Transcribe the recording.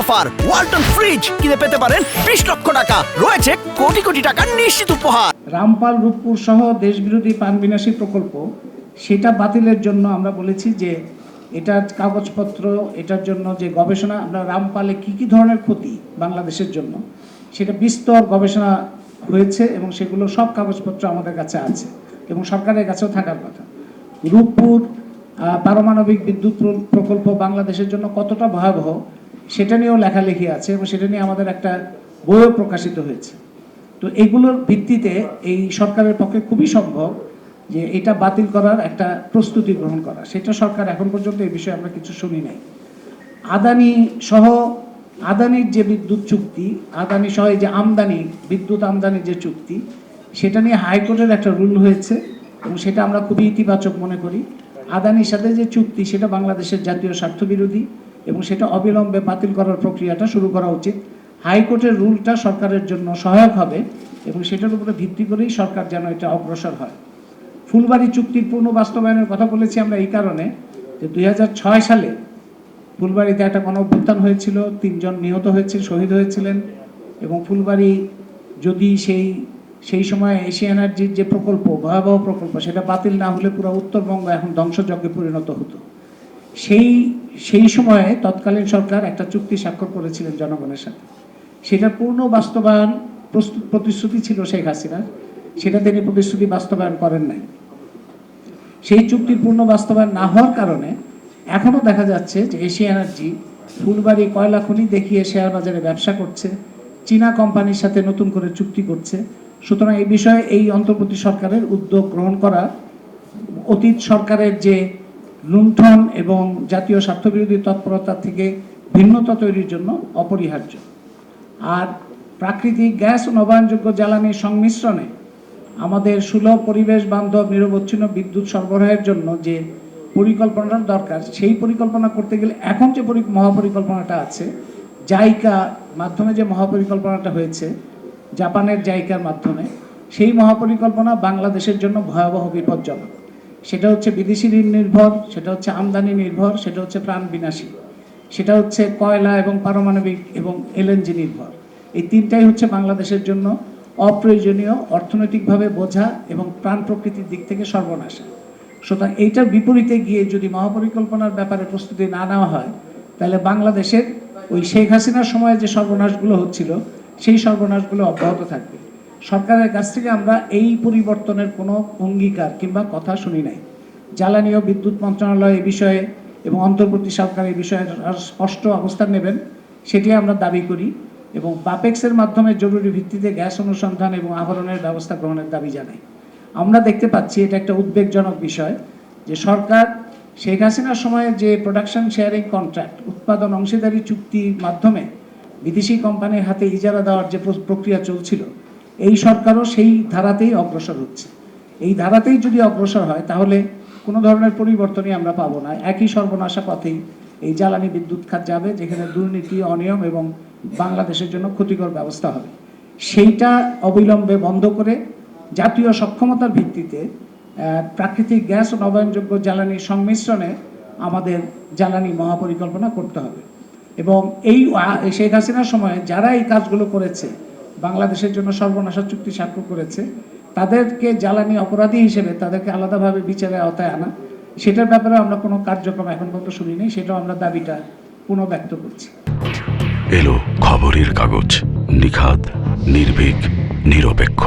Offer. Walton fridge কিনে পেতে পারেন বিশ লক্ষ টাকা। রয়েছে কোটি কোটি টাকার নিশ্চিত উপহার। রামপাল, রূপপুর সহ দেশবিরোধী প্রাণবিনাশী প্রকল্প, সেটা বাতিলের জন্য আমরা বলেছি যে এটার কাগজপত্র, এটার জন্য যে গবেষণা, আমরা রামপালে কি কি ধরনের ক্ষতি বাংলাদেশের জন্য, সেটা বিস্তর গবেষণা হয়েছে এবং সেগুলো সব কাগজপত্র আমাদের কাছে আছে এবং সরকারের কাছেও থাকার কথা। রূপপুর পারমাণবিক বিদ্যুৎ প্রকল্প বাংলাদেশের জন্য কতটা ভয়াবহ সেটা নিয়েও লেখালেখি আছে এবং সেটা নিয়ে আমাদের একটা বইও প্রকাশিত হয়েছে। তো এগুলোর ভিত্তিতে এই সরকারের পক্ষে খুবই সম্ভব যে এটা বাতিল করার একটা প্রস্তুতি গ্রহণ করা। সেটা সরকার এখন পর্যন্ত এই বিষয়ে আমরা কিছু শুনি নাই। আদানি সহ, আদানির যে বিদ্যুৎ চুক্তি, আদানি সহ যে আমদানি, বিদ্যুৎ আমদানির যে চুক্তি, সেটা নিয়ে হাইকোর্টের একটা রুল হয়েছে এবং সেটা আমরা খুবই ইতিবাচক মনে করি। আদানির সাথে যে চুক্তি, সেটা বাংলাদেশের জাতীয় স্বার্থ বিরোধী এবং সেটা অবিলম্বে বাতিল করার প্রক্রিয়াটা শুরু করা উচিত। হাইকোর্টের রুলটা সরকারের জন্য সহায়ক হবে এবং সেটার উপরে ভিত্তি করেই সরকার যেন এটা অগ্রসর হয়। ফুলবাড়ি চুক্তির পূর্ণ বাস্তবায়নের কথা বলেছি আমরা এই কারণে যে দুই হাজার ছয় সালে ফুলবাড়িতে একটা গণ অভ্যুত্থান হয়েছিল, তিনজন নিহত হয়েছিল শহীদ হয়েছিলেন এবং ফুলবাড়ি যদি সেই সেই সময় এশিয়া এনার্জির যে প্রকল্প, ভয়াবহ প্রকল্প, সেটা বাতিল না হলে পুরো উত্তরবঙ্গ এখন ধ্বংসযজ্ঞে পরিণত হতো। সেই সেই সময়ে তৎকালীন সরকার একটা চুক্তি স্বাক্ষর করেছিলেন জনগণের সাথে। সেটা পূর্ণ বাস্তবায়ন প্রস্তুত প্রতিশ্রুতি ছিল শেখ হাসিনার সেটা তিনি প্রতিশ্রুতি বাস্তবায়ন করেন নাই। সেই চুক্তির পূর্ণ বাস্তবায়ন না হওয়ার কারণে এখনও দেখা যাচ্ছে যে এশিয়া এনার্জি ফুলবাড়ি কয়লা খনি দেখিয়ে শেয়ার বাজারে ব্যবসা করছে, চীনা কোম্পানির সাথে নতুন করে চুক্তি করছে। সুতরাং এই বিষয়ে এই অন্তর্বর্তী সরকারের উদ্যোগ গ্রহণ করা, অতীত সরকারের যে লুণ্ঠন এবং জাতীয় স্বার্থবিরোধী তৎপরতা থেকে ভিন্নতা তৈরির জন্য অপরিহার্য। আর প্রাকৃতিক গ্যাস ও নবায়নযোগ্য জ্বালানির সংমিশ্রণে আমাদের সুলভ পরিবেশ বান্ধব নিরবচ্ছিন্ন বিদ্যুৎ সরবরাহের জন্য যে পরিকল্পনার দরকার, সেই পরিকল্পনা করতে গেলে এখন যে পরি, মহাপরিকল্পনাটা আছে, জাইকা মাধ্যমে যে মহাপরিকল্পনাটা হয়েছে, জাপানের জাইকার মাধ্যমে, সেই মহাপরিকল্পনা বাংলাদেশের জন্য ভয়াবহ বিপজ্জনক। সেটা হচ্ছে বিদেশি ঋণ নির্ভর, সেটা হচ্ছে আমদানি নির্ভর, সেটা হচ্ছে প্রাণ বিনাশী। সেটা হচ্ছে কয়লা এবং পারমাণবিক এবং এলএনজি নির্ভর। এই তিনটাই হচ্ছে বাংলাদেশের জন্য অপ্রয়োজনীয়, অর্থনৈতিকভাবে বোঝা এবং প্রাণ প্রকৃতির দিক থেকে সর্বনাশা। সুতরাং এইটার বিপরীতে গিয়ে যদি মহাপরিকল্পনার ব্যাপারে প্রস্তুতি না নেওয়া হয়, তাহলে বাংলাদেশের ওই শেখ হাসিনার সময়ে যে সর্বনাশগুলো হচ্ছিল, সেই সর্বনাশগুলো অব্যাহত থাকবে। সরকারের কাছ থেকে আমরা এই পরিবর্তনের কোনো অঙ্গীকার কিংবা কথা শুনি নাই। জ্বালানি ও বিদ্যুৎ মন্ত্রণালয় এই বিষয়ে এবং অন্তর্বর্তী সরকার এই বিষয়ে স্পষ্ট অবস্থান নেবেন, সেটি আমরা দাবি করি এবং বাপেক্সের মাধ্যমে জরুরি ভিত্তিতে গ্যাস অনুসন্ধান এবং আহরণের ব্যবস্থা গ্রহণের দাবি জানাই। আমরা দেখতে পাচ্ছি এটা একটা উদ্বেগজনক বিষয় যে সরকার শেখ হাসিনার সময়ে যে প্রোডাকশন শেয়ারিং কন্ট্রাক্ট উৎপাদন অংশীদারি চুক্তির মাধ্যমে বিদেশি কোম্পানির হাতে ইজারা দেওয়ার যে প্রক্রিয়া চলছিল এই সরকারও সেই ধারাতেই অগ্রসর হচ্ছে। এই ধারাতেই যদি অগ্রসর হয়, তাহলে কোনো ধরনের পরিবর্তনই আমরা পাবো না। একই সর্বনাশা পথেই এই জ্বালানি বিদ্যুৎ খাত যাবে, যেখানে দুর্নীতি, অনিয়ম এবং বাংলাদেশের জন্য ক্ষতিকর ব্যবস্থা হবে। সেইটা অবিলম্বে বন্ধ করে জাতীয় সক্ষমতার ভিত্তিতে প্রাকৃতিক গ্যাস ও নবায়নযোগ্য জ্বালানির সংমিশ্রণে আমাদের জ্বালানি মহাপরিকল্পনা করতে হবে। এবং এই শেখ হাসিনার সময় যারা এই কাজগুলো করেছে বাংলাদেশের জন্য সর্বনাশা চুক্তি স্বাক্ষর করেছে। তাদেরকে জ্বালানি অপরাধী হিসেবে তাদেরকে আলাদাভাবে বিচারে আওতায় আনা। সেটার ব্যাপারে আমরা কোনো কার্যক্রম এখন পর্যন্ত শুনিনি, সেটাও আমরা দাবিটা পুনঃব্যক্ত করছি। এলো খবরের কাগজ, নিখাদ, নির্ভীক, নিরপেক্ষ।